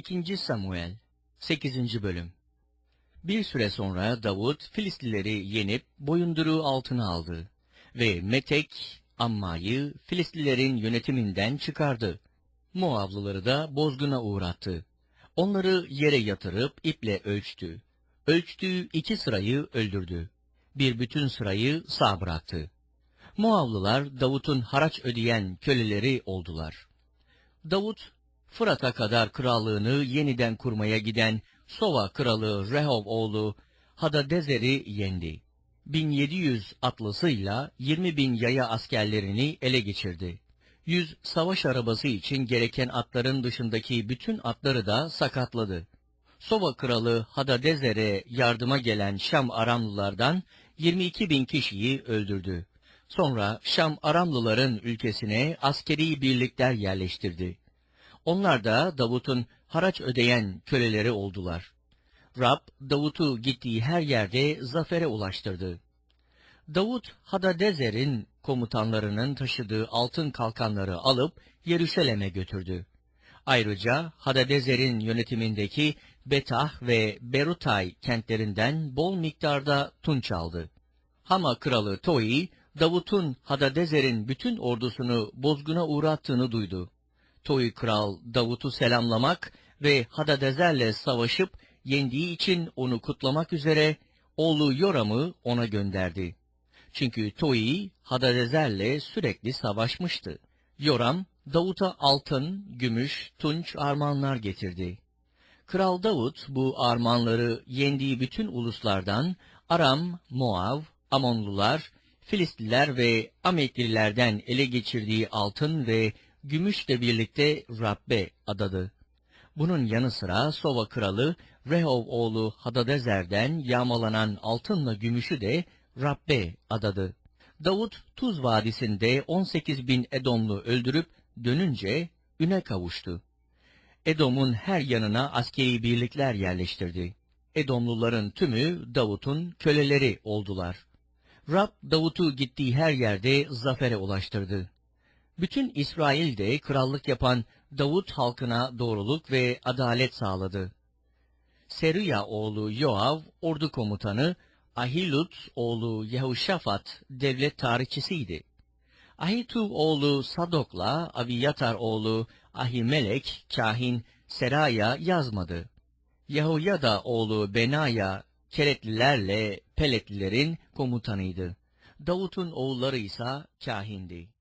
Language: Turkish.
2. Samuel 8. Bölüm Bir süre sonra Davut Filistlileri yenip boyunduruğu altına aldı ve Metek, Amma'yı Filistlilerin yönetiminden çıkardı. Moavlıları da bozguna uğrattı. Onları yere yatırıp iple ölçtü. Ölçtüğü iki sırayı öldürdü. Bir bütün sırayı sağ bıraktı. Moavlılar Davut'un haraç ödeyen köleleri oldular. Davut, Fırat'a kadar krallığını yeniden kurmaya giden Sova kralı Rehov oğlu Hadadezer'i yendi. 1700 atlısıyla 20 bin yaya askerlerini ele geçirdi. 100 savaş arabası için gereken atların dışındaki bütün atları da sakatladı. Sova kralı Hadadezer'e yardıma gelen Şam Aramlılardan 22 bin kişiyi öldürdü. Sonra Şam Aramlıların ülkesine askeri birlikler yerleştirdi. Onlar da Davut'un haraç ödeyen köleleri oldular. Rab, Davut'u gittiği her yerde zafere ulaştırdı. Davut, Hadadezer'in komutanlarının taşıdığı altın kalkanları alıp Yeruşalim'e götürdü. Ayrıca Hadadezer'in yönetimindeki Betah ve Berutay kentlerinden bol miktarda tunç aldı. Hama kralı Toi, Davut'un Hadadezer'in bütün ordusunu bozguna uğrattığını duydu. Toi kral Davut'u selamlamak ve Hadadezer'le savaşıp yendiği için onu kutlamak üzere oğlu Yoram'ı ona gönderdi. Çünkü Toi Hadadezer'le sürekli savaşmıştı. Yoram, Davut'a altın, gümüş, tunç armağanlar getirdi. Kral Davut bu armağanları yendiği bütün uluslardan Aram, Moav, Amonlular, Filistliler ve Ameklilerden ele geçirdiği altın ve gümüşle birlikte Rabbe adadı. Bunun yanı sıra Sova kralı Rehov oğlu Hadadezer'den yağmalanan altınla gümüşü de Rabbe adadı. Davut Tuz Vadisi'nde 18 bin Edomlu öldürüp dönünce üne kavuştu. Edom'un her yanına askeri birlikler yerleştirdi. Edomluların tümü Davut'un köleleri oldular. Rab Davut'u gittiği her yerde zafere ulaştırdı. Bütün İsrail'de krallık yapan Davut halkına doğruluk ve adalet sağladı. Seruya oğlu Yoav ordu komutanı, Ahilut oğlu Yehuşafat devlet tarihçisiydi. Ahitub oğlu Sadok'la Abiyatar oğlu Ahimelek kahin Seraya yazmadı. Yehoyada oğlu Benaya Keretlilerle Peletlilerin komutanıydı. Davut'un oğulları ise kahindi.